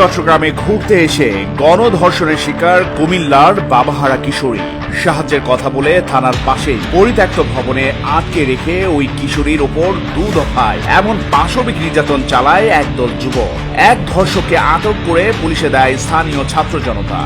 চট্টগ্রামে ঘুরতে এসে গণধর্ষণের শিকার কুমিল্লার বাবাহারা কিশোরী। সাহায্যের কথা বলে থানার পাশে পরিত্যক্ত ভবনে আটকে রেখে ওই কিশোরীর ওপর দু দফায় এমন পাশবিক নির্যাতন চালায় একদল যুবক। এক ধর্ষককে আটক করে পুলিশে দেয় স্থানীয় ছাত্র জনতা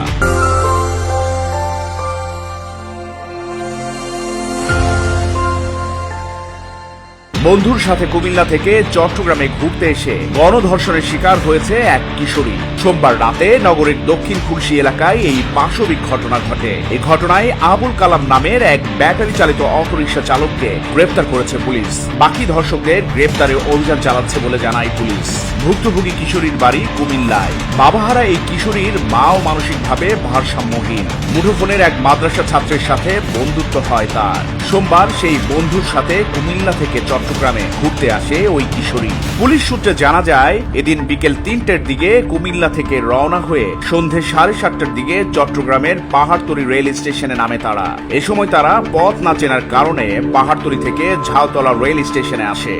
বন্ধুর সাথে কুমিল্লা থেকে চট্টগ্রামে ঘুরতে এসে গণধর্ষণের শিকার হয়েছে এক কিশোরী। সোমবার রাতে নগরের দক্ষিণ খুলশি এলাকায় এই পাশবিক ঘটনা ঘটে। এই ঘটনায় আবুল কালাম নামের এক ব্যাটারি চালিত অটোরিকশা চালককে গ্রেপ্তার করেছে পুলিশ। বাকি ধর্ষকদের গ্রেপ্তারে অভিযান চালাচ্ছে বলে জানায় পুলিশ। ভুক্তভোগী কিশোরীর বাড়ি কুমিল্লায়। বাবাহারা এই কিশোরীর মাও মানসিকভাবে ভারসাম্যহীন। মুঠোফোনের এক মাদ্রাসা ছাত্রের সাথে বন্ধুত্ব হয় তার। সোমবার সেই বন্ধুর সাথে কুমিল্লা থেকে চট্টগ্রামে ঘুরতে আসে ওই কিশোরী। পুলিশ সূত্রে জানা যায়, এদিন বিকেল তিনটের দিকে কুমিল্লা থেকে রওনা হয়ে সন্ধে সাড়ে সাতটার দিকে চট্টগ্রামের পাহাড়তলি রেল স্টেশনে নামে তারা। এ সময় তারা পথ না চেনার কারণে পাহাড়তলি থেকে ঝাউতলা রেল স্টেশনে আসে।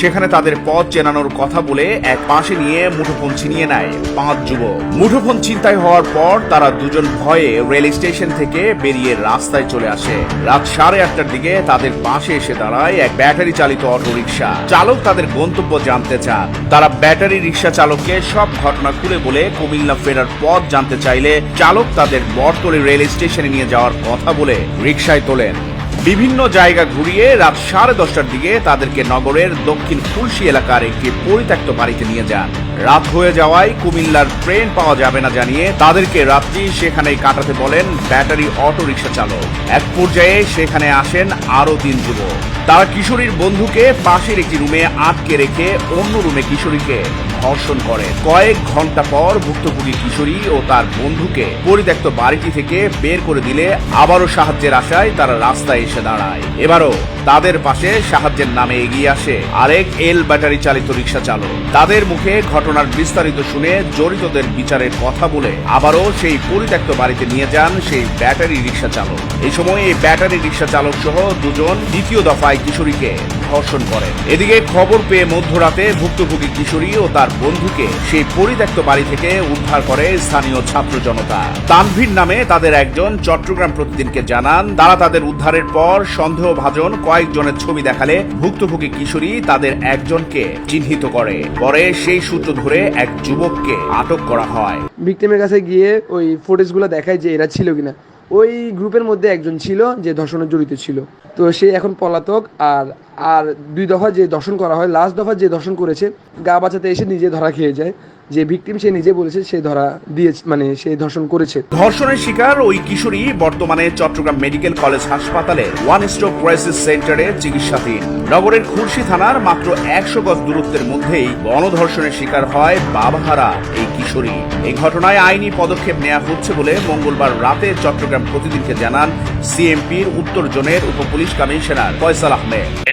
সেখানে তাদের পথ চেনানোর কথা বলে এক পাশে নিয়ে মুঠোফোন ছিনিয়ে নেয় পাঁচ যুবক। মুঠোফোন ছিনতাই হওয়ার পর তারা দুজন ভয়ে রেল স্টেশন থেকে বেরিয়ে রাস্তায় চলে আসে। রাত সাড়ে আটটার দিকে তাদের পাশে এসে দাঁড়ায় এক ব্যাটারি চালিত অটোরিকশা। চালক তাদের গন্তব্য জানতে চান। তারা ব্যাটারি রিক্সা চালককে সব ঘটনা খুলে বলে কুমিল্লা ফেরার পথ জানতে চাইলে চালক তাদের বরতলি রেল স্টেশনে নিয়ে যাওয়ার কথা বলে রিকশায় তোলেন। বিভিন্ন জায়গা ঘুরিয়ে রাত সাড়ে দশটার দিকে তাদেরকে নগরের দক্ষিণ ফুলসি এলাকার একটি পরিত্যক্ত বাড়িতে নিয়ে যান। রাত হয়ে যাওয়ায় কুমিল্লার ট্রেন পাওয়া যাবে না জানিয়ে তাদেরকে রাত্রি সেখানেই কাটাতে বলেন ব্যাটারি অটো রিক্সা চালক। এক পর্যায়ে সেখানে আসেন আরও তিন যুবক। তারা কিশোরীর বন্ধুকে পাশের একটি রুমে আটকে রেখে অন্য রুমে কিশোরীকে ধর্ষণ করে। কয়েক ঘণ্টা পর ভুক্তভোগী কিশোরী ও তার বন্ধুকে পরিত্যক্ত বাড়িটি থেকে বের করে দিলে আবারও সাহায্যের আশায় তারা রাস্তায় এসে দাঁড়ায়। এবারও তাদের পাশে সাহায্যের নামে এগিয়ে আসে আরেক এল ব্যাটারি চালিত রিক্সা চালক। তাদের মুখে ঘটনার বিস্তারিত শুনে জড়িতদের বিচারের কথা বলে আবারও সেই পরিত্যক্ত বাড়িতে নিয়ে যান সেই ব্যাটারি রিক্সা চালক। এই সময় এই ব্যাটারি রিক্সা চালক সহ দুজন দ্বিতীয় দফায় কিশোরীকে ধর্ষণ করেন। এদিকে খবর পেয়ে মধ্যরাতে ভুক্তভোগী কিশোরী ও তার বন্ধুকে সেই পরিত্যক্ত বাড়ি থেকে উদ্ধার করে স্থানীয় ছাত্র জনতা। তানভীর নামে তাদের একজন চট্টগ্রাম প্রতিদিনকে জানান, তারা তাদের উদ্ধারের পর সন্দেহভাজন কয়েকজনের ছবি দেখালে ভুক্তভোগী কিশোরী তাদের একজনকে চিহ্নিত করে। পরে সেই সূত্র ধরে এক যুবককে আটক করা হয়। ভিকটিমের কাছে গিয়ে ওই ফুটেজগুলো দেখায় যে এরা ছিল কিনা। ওই গ্রুপের মধ্যে একজন ছিল যে ধর্ষণে জড়িত ছিল। তো সে এখন পলাতক আর আর দুই দফা যে দর্শন করা হয় লাস্ট দফা যে দর্শন করেছে, গা বাঁচাতে এসে নিজে ধরা খেয়ে যায়। যে ভিকটিম সে নিজে বলেছে, সে ধরা দিয়েছে মানে সে ধর্ষণ করেছে। ধর্ষণের শিকার ওই কিশোরী বর্তমানে চট্টগ্রাম মেডিকেল কলেজ হাসপাতালে ওয়ান স্টপ ক্রাইসিস সেন্টারে চিকিৎসাধীন। নগরের খুলশি থানার মাত্র একশো গজ দূরত্বের মধ্যেই গণধর্ষণের শিকার হয় বাবাহারা, এই কিশোরী। এই ঘটনায় আইনি পদক্ষেপ নেওয়া হচ্ছে বলে মঙ্গলবার রাতে চট্টগ্রাম প্রতিদিনকে জানান সিএমপির উত্তর জোনের উপপুলিশ কমিশনার ফয়সাল আহমেদ।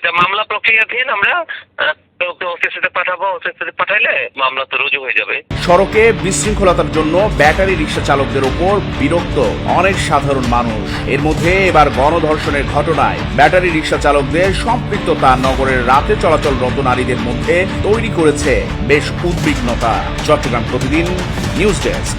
প্রক্রিয়াধীন আমরা সড়কে বিশৃঙ্খলতার জন্য ব্যাটারি রিক্সা চালকদের ওপর বিরক্ত অনেক সাধারণ মানুষ। এর মধ্যে এবার গণধর্ষণের ঘটনায় ব্যাটারি রিক্সা চালকদের সম্পৃক্ততা নগরের রাতে চলাচলরত নারীদের মধ্যে তৈরি করেছে বেশ উদ্বিগ্নতা। চট্টগ্রাম প্রতিদিন নিউজ ডেস্ক।